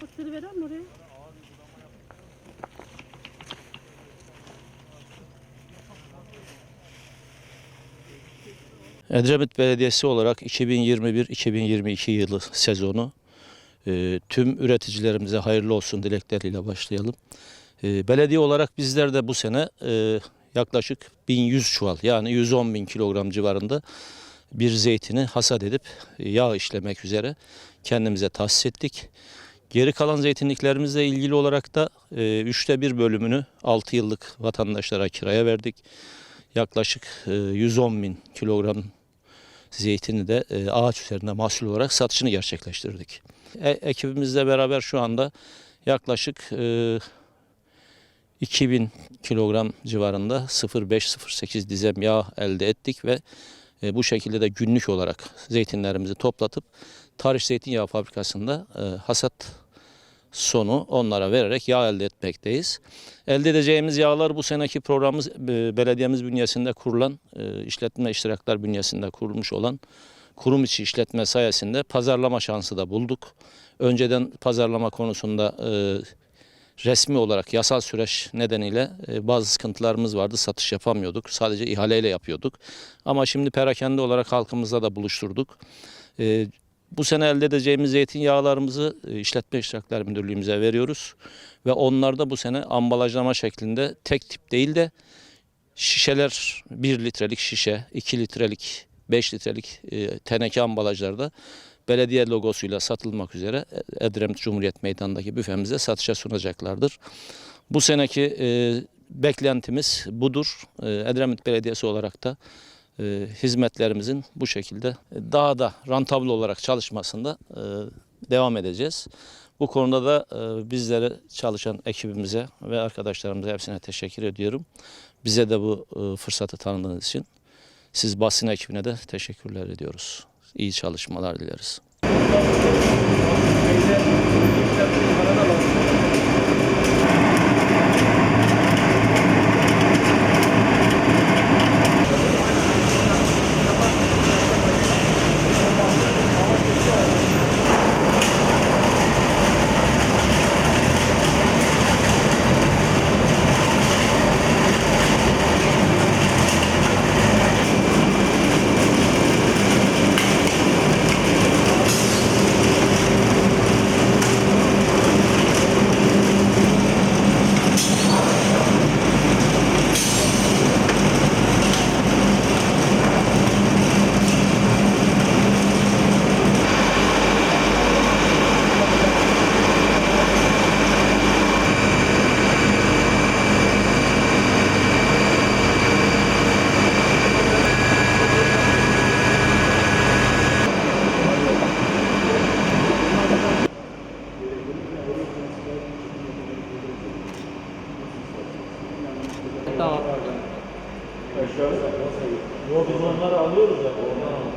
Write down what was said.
Posteri veren mi? Edremit Belediyesi olarak 2021-2022 yılı sezonu e, tüm üreticilerimize hayırlı olsun dilekleriyle başlayalım. E, belediye olarak bizler de bu sene e, yaklaşık 1100 çuval yani 110 bin kilogram civarında bir zeytini hasat edip yağ işlemek üzere kendimize tahsis ettik. Geri kalan zeytinliklerimizle ilgili olarak da e, üçte bir bölümünü 6 yıllık vatandaşlara kiraya verdik. Yaklaşık e, 110 bin kilogram zeytini de e, ağaç üzerinde mahsul olarak satışını gerçekleştirdik. E, ekibimizle beraber şu anda yaklaşık e, 2000 kilogram civarında 0,5-0,8 dizem yağ elde ettik ve e, bu şekilde de günlük olarak zeytinlerimizi toplatıp Tarih Zeytinyağı Fabrikası'nda e, hasat sonu onlara vererek yağ elde etmekteyiz. Elde edeceğimiz yağlar bu seneki programımız e, belediyemiz bünyesinde kurulan e, işletme iştiraklar bünyesinde kurulmuş olan kurum içi işletme sayesinde pazarlama şansı da bulduk. Önceden pazarlama konusunda e, resmi olarak yasal süreç nedeniyle bazı sıkıntılarımız vardı. Satış yapamıyorduk. Sadece ihaleyle yapıyorduk. Ama şimdi perakende olarak halkımızla da buluşturduk. E, bu sene elde edeceğimiz zeytinyağlarımızı e, işletme iştirakler müdürlüğümüze veriyoruz. Ve onlarda bu sene ambalajlama şeklinde tek tip değil de şişeler 1 litrelik şişe, 2 litrelik, 5 litrelik e, teneke ambalajlarda belediye logosuyla satılmak üzere Edremit Cumhuriyet Meydanı'ndaki büfemizde satışa sunacaklardır. Bu seneki e, beklentimiz budur. E, Edremit Belediyesi olarak da e, hizmetlerimizin bu şekilde e, daha da rentable olarak çalışmasında e, devam edeceğiz. Bu konuda da bizlere çalışan ekibimize ve arkadaşlarımıza hepsine teşekkür ediyorum. Bize de bu fırsatı tanıdığınız için siz basın ekibine de teşekkürler ediyoruz. İyi çalışmalar dileriz. Yo biz onları alıyoruz ya. Ondan alıyoruz.